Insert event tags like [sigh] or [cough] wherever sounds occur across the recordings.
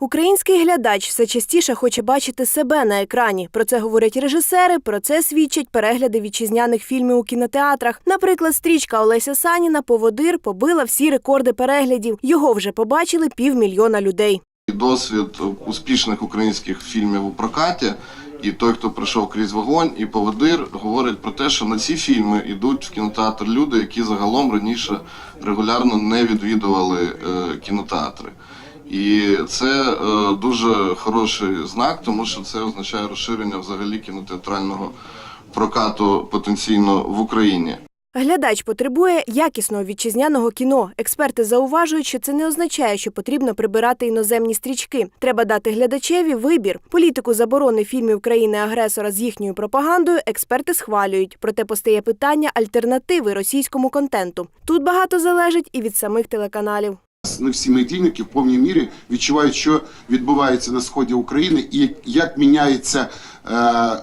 Український глядач все частіше хоче бачити себе на екрані. Про це говорять режисери. Про це свідчать перегляди вітчизняних фільмів у кінотеатрах. Наприклад, стрічка Олеся Саніна Поводир побила всі рекорди переглядів. Його вже побачили півмільйона людей. Досвід успішних українських фільмів у прокаті, і той, хто пройшов крізь вогонь, і поводир говорять про те, що на ці фільми йдуть в кінотеатр люди, які загалом раніше регулярно не відвідували е, кінотеатри. І це е, дуже хороший знак, тому що це означає розширення взагалі кінотеатрального прокату потенційно в Україні. Глядач потребує якісного вітчизняного кіно. Експерти зауважують, що це не означає, що потрібно прибирати іноземні стрічки. Треба дати глядачеві вибір. Політику заборони фільмів країни-агресора з їхньою пропагандою експерти схвалюють. Проте постає питання альтернативи російському контенту. Тут багато залежить і від самих телеканалів. Не всі медійники в повній мірі відчувають, що відбувається на сході України, і як міняються е,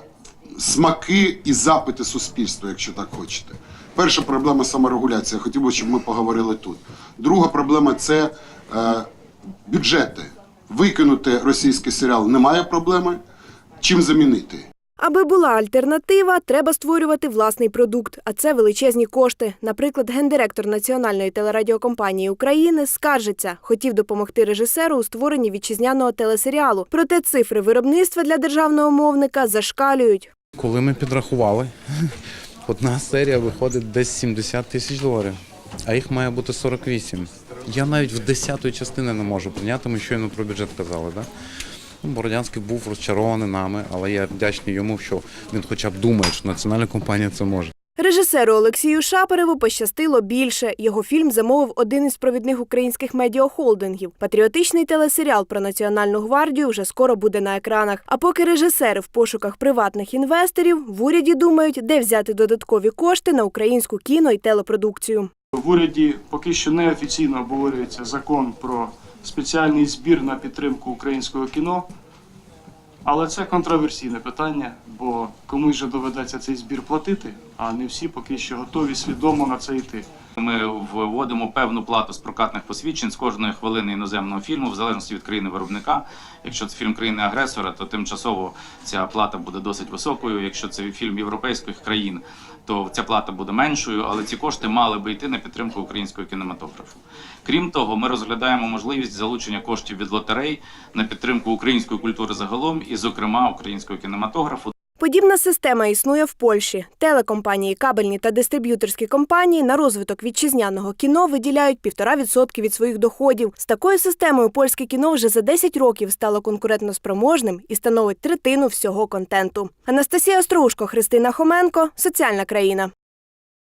смаки і запити суспільства, якщо так хочете. Перша проблема саморегуляція. Хотів би, щоб ми поговорили тут. Друга проблема це е, бюджети. Викинути російський серіал немає проблеми. Чим замінити? Аби була альтернатива, треба створювати власний продукт, а це величезні кошти. Наприклад, гендиректор Національної телерадіокомпанії України скаржиться, хотів допомогти режисеру у створенні вітчизняного телесеріалу. Проте цифри виробництва для державного мовника зашкалюють. Коли ми підрахували, [laughs] одна серія виходить десь 70 тисяч доларів, а їх має бути 48. Я навіть в десятої частини не можу прийняти, ми щойно про бюджет казали. Да? Ну, Бородянський був розчарований нами, але я вдячний йому, що він хоча б думає, що національна компанія це може. Режисеру Олексію Шапереву пощастило більше. Його фільм замовив один із провідних українських медіахолдингів. Патріотичний телесеріал про Національну гвардію вже скоро буде на екранах. А поки режисери в пошуках приватних інвесторів в уряді думають, де взяти додаткові кошти на українську кіно і телепродукцію. В уряді поки що неофіційно обговорюється закон про спеціальний збір на підтримку українського кіно. Але це контроверсійне питання, бо комусь же доведеться цей збір платити, а не всі поки що готові свідомо на це йти. Ми вводимо певну плату з прокатних посвідчень з кожної хвилини іноземного фільму, в залежності від країни виробника. Якщо це фільм країни-агресора, то тимчасово ця плата буде досить високою. Якщо це фільм європейських країн, то ця плата буде меншою, але ці кошти мали би йти на підтримку українського кінематографу. Крім того, ми розглядаємо можливість залучення коштів від лотерей на підтримку української культури загалом, і, зокрема, українського кінематографу. Подібна система існує в Польщі. Телекомпанії, кабельні та дистриб'юторські компанії на розвиток вітчизняного кіно виділяють 1,5% від своїх доходів. З такою системою польське кіно вже за 10 років стало конкурентноспроможним і становить третину всього контенту. Анастасія Острушко, Христина Хоменко, Соціальна країна.